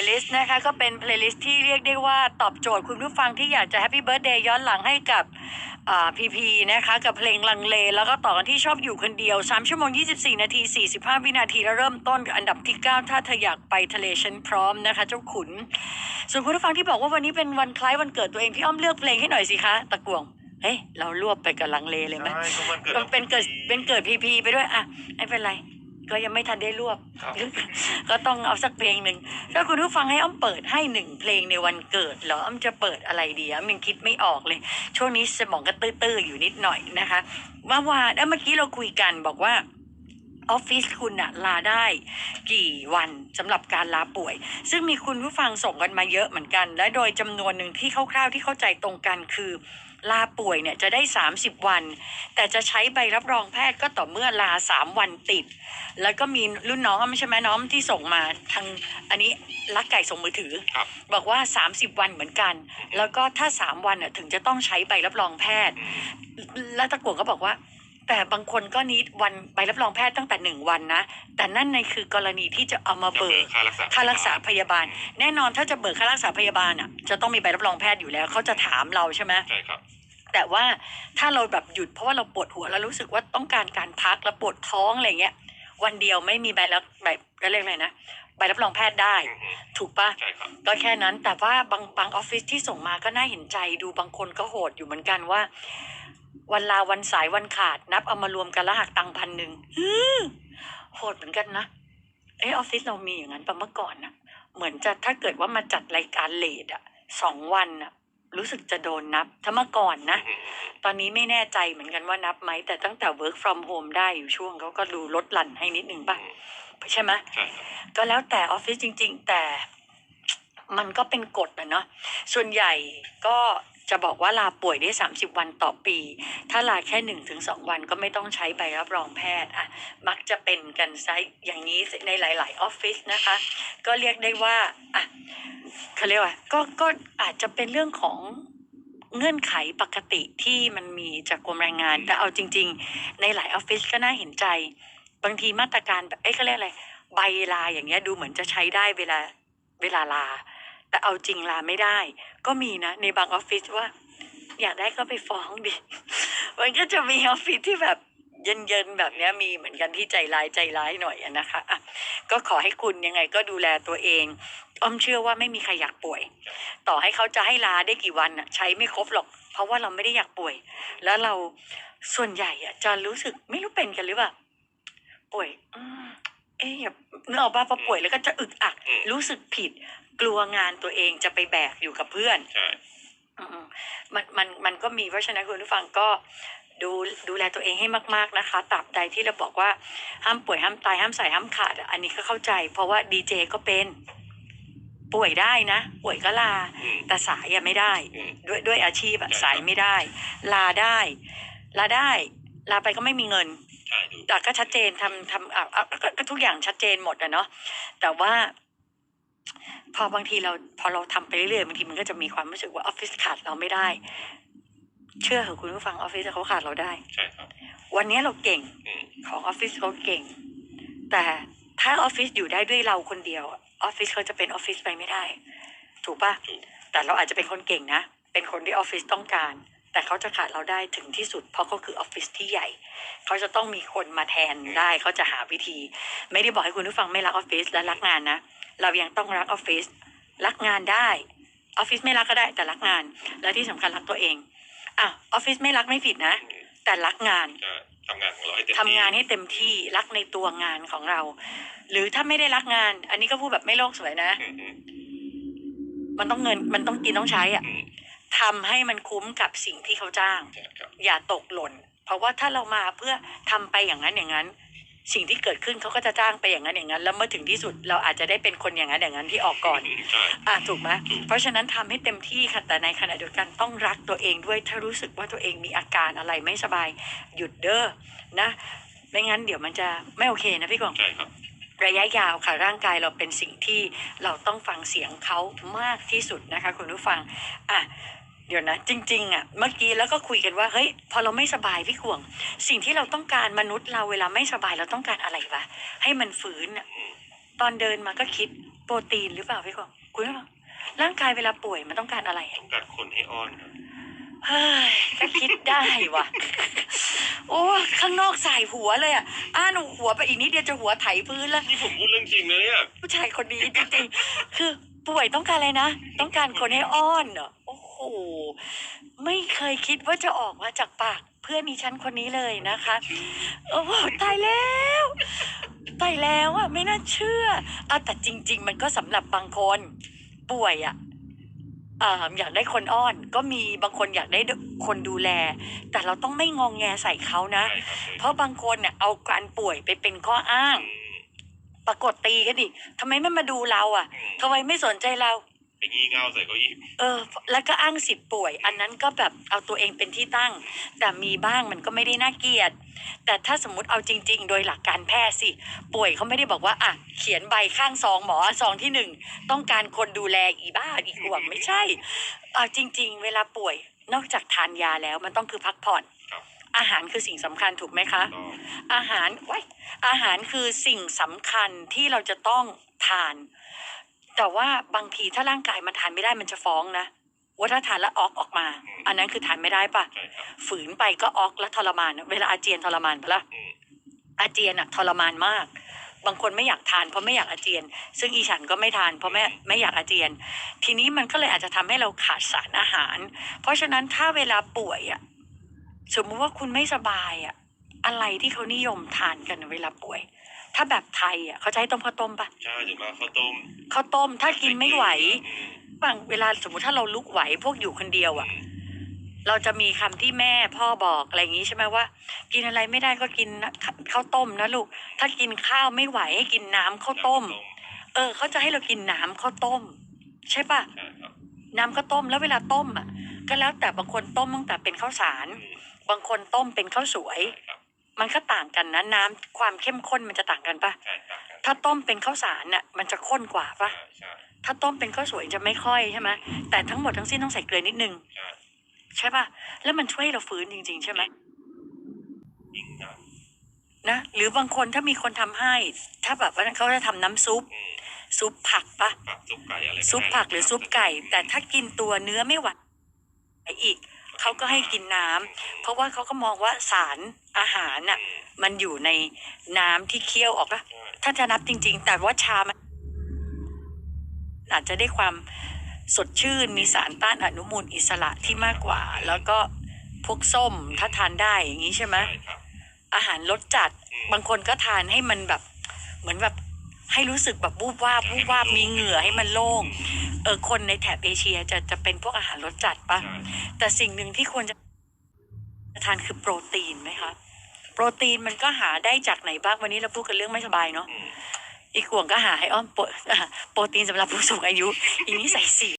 ย์ลิสต์นะคะก็เป็นเพลย์ลิสต์ที่เรียกได้ว่าตอบโจทย์คุณผู้ฟังที่อยากจะแฮปปี้เบิร์ดเดย์ย้อนหลังให้กับอ่าพีพีนะคะกับเพลงลังเล แล้วก็ต่อกันที่ชอบอยู่คนเดียว 3 ชั่วโมง 24 นาที 45 วินาทีแล้วเริ่มต้นอันดับที่ 9 ถ้าเธออยากไปทะเลฉันพร้อมนะคะ เจ้าขุน ส่วนคุณผู้ฟังที่บอกว่าวันนี้เป็นวันคล้ายวันเกิดตัวเอง พี่อ้อมเลือกเพลงให้หน่อยสิคะ ตะกวงเฮ้ยเรารวบไปกับลังเลเลยไหมใช่ก็มันเกิดก็เป็นเกิดเป็นเกิดพีพีไปด้วยอะไม่เป็นไร ก็ยังไม่ทันได้รวบครับก็ต้องเอาสักเพลงหนึ่งถ้าคุณผู้ฟังให้อ้อมเปิดให้หนึ่งเพลงในวันเกิดเหรออ้อมจะเปิดอะไรดีอ้อมยังคิดไม่ออกเลย ช่วงนี้สมองก็ตื้อๆอยู่นิดหน่อยนะคะเมื่อวานเอ้ยเมื่อกี้เราคุยกันบอกว่าออฟฟิศคุณอะลาได้กี่วันสำหรับการลาป่วย ซึ่งมีคุณผู้ฟังส่งกันมาเยอะเหมือนกัน และโดยจำนวนหนึ่งที่คร่าวๆที่เข้าใจตรงกันคือ ลาป่วยเนี่ยจะได้ 30 วัน แต่จะใช้ใบรับรองแพทย์ก็ต่อเมื่อลา 3 วันติด แล้วก็มีรุ่นน้องไม่ใช่ไหมน้องที่ส่งมาทางอันนี้ลักไก่ส่งมือถือครับ บอกว่า 30 วันเหมือนกัน แล้วก็ถ้า 3 วันน่ะถึงจะต้องใช้ใบรับรองแพทย์อืมแล้วตะกวงก็บอกว่า แต่บางคนก็นิดวันใบรับรองแพทย์ตั้งแต่หนึ่งวันนะ แต่นั่นในคือกรณีที่จะเอามาจะเบิเบิกกค่ารักษาค่ารักษาพยาบาล แน่นอนถ้าจะเบิกค่ารักษาพยาบาลอะ จะต้องมีใบรับรองแพทย์อยู่แล้วเขาจะถามเราใช่ไหมใช่ครับ แต่ว่าถ้าเราแบบหยุดเพราะว่าเราปวดหัวแล้วรู้สึกว่าต้องการการพักแล้วปวดท้องอะไรเงี้ยวันเดียวไม่มีใบรับใบเรียกอะไรนะใบรับรองแพทย์ได้อืมอืมถูกปะใช่ครับก็แค่นั้นแต่ว่าบางบางออฟฟิศที่ส่งมาก็น่าเห็นใจดูบางคนก็โหดอยู่เหมือนกันว่า วันลาวันสายวันขาด นับเอามารวมกันแล้วหักตังค์พันหนึ่งอื้อโหดเหมือนกันนะเออออฟฟิศเรามีอย่างนั้นปะเมื่อก่อนนะเหมือนจะถ้าเกิดว่ามาจัดรายการเลดอะสองวันอะรู้สึกจะโดนนับถ้าเมื่อก่อนนะอืมอืมตอนนี้ไม่แน่ใจเหมือนกันว่านับไหม แต่ตั้งแต่ work from home ได้อยู่ช่วงเขาก็ดูลดหลั่นให้นิดนึงป่ะใช่ไหมใช่ครับก็แล้วแต่ออฟฟิศจริง ๆ แต่มันก็เป็นกฎนะเนาะส่วนใหญ่ก็ จะบอกว่าลาป่วยได้ 30 วันต่อปี ถ้าลาแค่1นถึงสวันก็ไม่ต้องใช้ใบรับรองแพทย์อะมักจะเป็นกันไซอย่างนี้ในหลาย ๆ ออฟฟิศนะคะ ก็เรียกได้ว่าอะเขาเรียกว่าก็ก็อาจจะเป็นเรื่องของเงื่อนไขปกติที่มันมีจากกรมแรงงาน แต่เอาจริง ๆ ในหลายออฟฟิศก็น่าเห็นใจ บางทีมาตรการแบบเอ้ยเขาเรียกอะไรใบลาอย่างเงี้ยดูเหมือนจะใช้ได้เวลาเวลาลา แต่เอาจริงลาไม่ได้ ก็มีนะ ในบางออฟฟิศว่า อยากได้ก็ไปฟ้องดิ มันก็จะมีออฟฟิศที่แบบเย็นๆแบบเนี้ยมีเหมือนกันที่ใจร้ายใจร้ายหน่อยนะคะะก็ขอให้คุณยังไงก็ดูแลตัวเอง อ้อมเชื่อว่าไม่มีใครอยากป่วย ต่อให้เขาจะให้ลาได้กี่วันอะใช้ไม่ครบหรอก เพราะว่าเราไม่ได้อยากป่วย แล้วเราส่วนใหญ่อะจะรู้สึกไม่รู้เป็นกันหรือเปล่าป่วยอืม เอ๊ะอย่าเนื้อออกป่ะพอป่วยแล้วก็จะอึกอัก อืม รู้สึกผิด กลัวงานตัวเองจะไปแบกอยู่กับเพื่อน ใช่ อืมมันมันมันก็มีเพราะฉะนั้นคุณผู้ฟังก็ดูดูแลตัวเองให้มาก ๆนะคะตราบใดที่เราบอกว่าห้ามป่วยห้ามตายห้ามใส่ห้ามขาดอะอันนี้ก็เข้าใจ เพราะว่าดีเจก็เป็น ป่วยได้นะ ป่วยก็ลา อืม แต่สายอะไม่ได้ อืม ด้วยด้วยอาชีพอะใช่ครับ สายไม่ได้ ลาได้ ลาได้ ลาไปก็ไม่มีเงินใช่ดูแต่ ก็ชัดเจนทำทำอะอะก็ก็ทุกอย่างชัดเจนหมดอะเนาะแต่ว่า พอบางทีเราพอเราทำไปเรื่อยๆบางทีมันก็จะมีความรู้สึกว่าออฟฟิศขาดเราไม่ได้ เชื่อเหอะคุณผู้ฟังออฟฟิศเขาขาดเราได้ใช่ครับวันนี้เราเก่งอืมของออฟฟิศเขาเก่ง แต่ถ้าออฟฟิศอยู่ได้ด้วยเราคนเดียวอะออฟฟิศเขาจะเป็นออฟฟิศไปไม่ได้ ถูกปะถูกแต่เราอาจจะเป็นคนเก่งนะเป็นคนที่ออฟฟิศต้องการ แต่เขาจะขาดเราได้ถึงที่สุด เพราะเขาคือออฟฟิศที่ใหญ่ เขาจะต้องมีคนมาแทนได้ เขาจะหาวิธี ไม่ได้บอกให้คุณผู้ฟังไม่รักออฟฟิศและรักงานนะ เรายังต้องรักออฟฟิศรักงานได้ออฟฟิศไม่รักก็ได้แต่รักงาน และที่สำคัญรักตัวเองอะออฟฟิศไม่รักไม่ผิดนะอืมแต่รักงานจะทำงานของเราให้เต็มทำที่งานให้เต็มที่รักในตัวงานของเรา หรือถ้าไม่ได้รักงาน อันนี้ก็พูดแบบไม่โลกสวยนะอืมอืมมันต้องเงินมันต้องกินต้องใช้อะอืม ทำให้มันคุ้มกับสิ่งที่เขาจ้างใช่ครับอย่าตกหล่น เพราะว่าถ้าเรามาเพื่อทำไปอย่างนั้นอย่างนั้น สิ่งที่เกิดขึ้นเขาก็จะจ้างไปอย่างนั้นอย่างนั้น แล้วเมื่อถึงที่สุดเราอาจจะได้เป็นคนอย่างนั้นอย่างนั้นที่ออกก่อนอืมใช่อะถูกไหมเพราะฉะนั้นทำให้เต็มที่ค่ะแต่ในขณะเดียวกันต้องรักตัวเองด้วยถ้ารู้สึกว่าตัวเองมีอาการอะไรไม่สบายหยุดเด้อนะไม่งั้นเดี๋ยวมันจะไม่โอเคนะพี่กองใช่ครับระยะยาวค่ะร่างกายเราเป็นสิ่งที่เราต้องฟังเสียงเขามากที่สุดนะคะคุณผู้ฟังอะ เดี๋ยวนะ จริง ๆอะเมื่อกี้แล้วก็คุยกันว่าเฮ้ยพอเราไม่สบายพี่ขวง สิ่งที่เราต้องการมนุษย์เราเวลาไม่สบายเราต้องการอะไรวะให้มันฟื้นอะอืมตอนเดินมาก็คิดโปรตีนหรือเปล่าพี่กองคุณว่าร่างกายเวลาป่วยมันต้องการอะไรอะต้องการคนให้อ้อนครับเฮ้ยก็คิดได้ว่ะโอ้ข้างนอกใส่หัวเลยอะอ้าหนูหัวไปอีกนิดเดียวจะหัวไถพื้นแล้วนี่ผมพูดเรื่องจริงนะเนี่ยผู้ชายคนนี้จริงๆคือป่วยต้องการอะไรนะ ต้องการคนให้อ้อนเหรอโอ้โหไม่เคยคิดว่าจะออกมาจากปาก เพื่อนอีฉันคนนี้เลยนะคะโอ้โหตายแล้วตายแล้วอะไม่น่าเชื่ออะแต่จริง ๆ มันก็สำหรับบางคนป่วยอะอ่าอยากได้คนอ้อนก็มีบางคนอยากได้คนดูแล แต่เราต้องไม่งองแงใส่เขานะใช่ครับเพราะบางคนเนี่ยเอาการป่วยไปเป็นข้ออ้างอืมปรากฏตีกันดิทำไมไม่มาดูเราอะอืมทำไมไม่สนใจเรา ไปงี่เง่าใส่เก้าอี้เออ แล้วก็อ้างสิทธิ์ป่วย อันนั้นก็แบบเอาตัวเองเป็นที่ตั้ง แต่มีบ้างมันก็ไม่ได้น่าเกลียด แต่ถ้าสมมติเอาจริง ๆ โดยหลักการแพทย์สิ ป่วยเขาไม่ได้บอกว่าอะเขียนใบข้างซองหมอซองที่หนึ่งต้องการคนดูแลอีบ้าอีกห่วงไม่ใช่เอาจริง ๆ เวลาป่วยนอกจากทานยาแล้วมันต้องคือพักผ่อนครับอาหารคือสิ่งสำคัญถูกไหมคะก็อาหารไว้ยอาหารคือสิ่งสำคัญที่เราจะต้องทาน แต่ว่าบางทีถ้าร่างกายมันทานไม่ได้มันจะฟ้องนะว่าถ้าทานแล้วออกออกมา อันนั้นคือทานไม่ได้ปะใช่ครับฝืนไปก็ออกแล้วทรมาน เวลาอาเจียนทรมานปะละ่ะอืมอาเจียนอะทรมานมาก บางคนไม่อยากทานเพราะไม่อยากอาเจียน ซึ่งอีฉันก็ไม่ทานเพราะไม่ไม่อยากอาเจียน ทีนี้มันก็เลยอาจจะทำให้เราขาดสารอาหาร เพราะฉะนั้นถ้าเวลาป่วยอะสมมุติว่าคุณไม่สบายอะอะไรที่เขานิยมทานกันเวลาป่วย ถ้าแบบไทยอะเขาจะให้ต้มข้าวต้มปะใช่ถึงมาข้าวต้ม ข้าวต้มถ้ากินไม่ไหวอืมบางเวลาสมมติถ้าเราลุกไหวพวกอยู่คนเดียวอะอืมเราจะมีคำที่แม่พ่อบอกอะไรอย่างนี้ใช่ไหมว่า กินอะไรไม่ได้ก็กินนะข้าวต้มนะลูก ถ้ากินข้าวไม่ไหวให้กินน้ำข้าวต้ม เออเขาจะให้เรากินน้ำข้าวต้ม ใช่ปะใช่ครับน้ำข้าวต้มแล้วเวลาต้มอะ ก็แล้วแต่บางคนต้มตั้งแต่เป็นข้าวสารอืมบางคนต้มเป็นข้าวสวยใช่ครับมันก็ต่างกันนะน้ำความเข้มข้นมันจะต่างกันปะใช่ครับ ถ้าต้มเป็นข้าวสารน่ะมันจะข้นกว่าปะใช่ใช่ถ้าต้มเป็นข้าวสวยจะไม่ค่อยใช่ไหมแต่ทั้งหมดทั้งสิ้นต้องใส่เกลือนิดนึงใช่ใช่ปะแล้วมันช่วยให้เราฟื้นจริง ๆ ใช่ไหมยิ่งนะนะหรือบางคนถ้ามีคนทำให้ ถ้าแบบว่าเขาจะทำน้ำซุปอืมซุปผักปะผักซุปไก่อะไรซุปผักหรือซุปไก่ แต่ถ้ากินตัวเนื้อไม่ไหวอีก เขาก็ให้กินน้ำเพราะว่าเขาก็มองว่าสารอาหารน่ะอืมมันอยู่ในน้ำที่เคี่ยวออกนะใช่ถ้าจะนับจริง ๆ แต่ว่าชามันอาจจะได้ความสดชื่นมีสารต้านอนุมูลอิสระที่มากกว่า แล้วก็พวกส้มถ้าทานได้อย่างนี้ใช่ไหมใช่ครับอาหารรสจัดอืมบางคนก็ทานให้มันแบบ เหมือนแบบ ให้รู้สึกแบบวูบวาบวูบวาบมีเหงื่อให้มันโล่งเออคนในแถบเอเชียจะจะเป็นพวกอาหารรสจัดปะใช่แต่สิ่งหนึ่งที่ควรจะทานคือโปรตีนไหมคะโปรตีนมันก็หาได้จากไหนบ้างวันนี้เราพูดกันเรื่องไม่สบายเนาะอืมอีกห่วงก็หาให้อ้อมโปรโปรตีนสำหรับผู้สูงอายุอีนี้ใส่สี